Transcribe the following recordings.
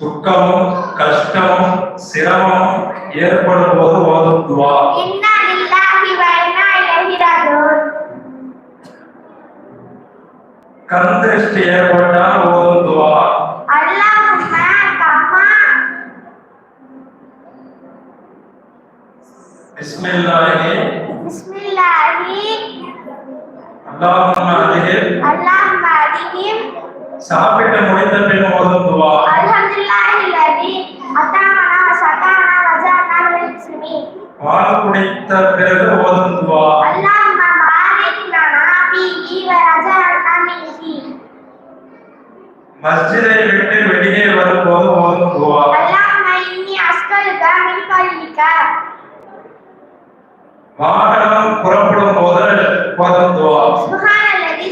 துக்கமும் கஷ்டமும் சிரமமும் ஏற்படும் போது ஓதும் துவா கண் திருஷ்டி ஏற்பட்டால் ஓதும் துவா பிஸ்மில்லாஹி بسم الله அல்லாஹும்ம அதிஹில் اللهم أدهم சாப்பிட்டு முடிந்த பின் ஓதும் துவா الحمد لله الذي أطعمنا وسقانا وجعلنا من المسلمين பால் குடித்த பிறகு ஓதும் துவா اللهم بارك لنا فيه ورزقنا من فيه மஸ்ஜிதை விட்டு வெளியே வரும்போது ஓதும் துவா اللهم إني أسألك من فضلك வாகனம் புறப்படும் போது பதந்துவா சுபஹான் அல்லதி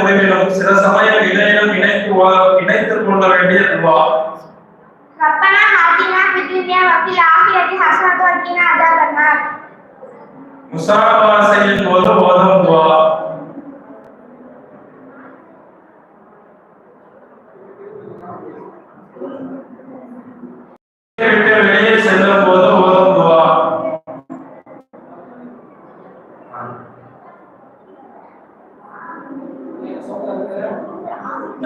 முடிவிலும் சில சமயம் இடையிலும் இணைத்து இணைத்துக் கொள்ள வேண்டிய துவா. ரப்பனா ஹாதினா பிதுன்யா முசாபா செய்யும் போது ஓதும் துவா.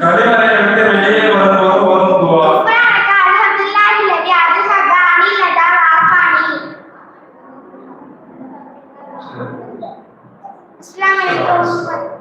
கடைவரை விட்டு வெளியே வரும்போது வரும் துவா السلام عليكم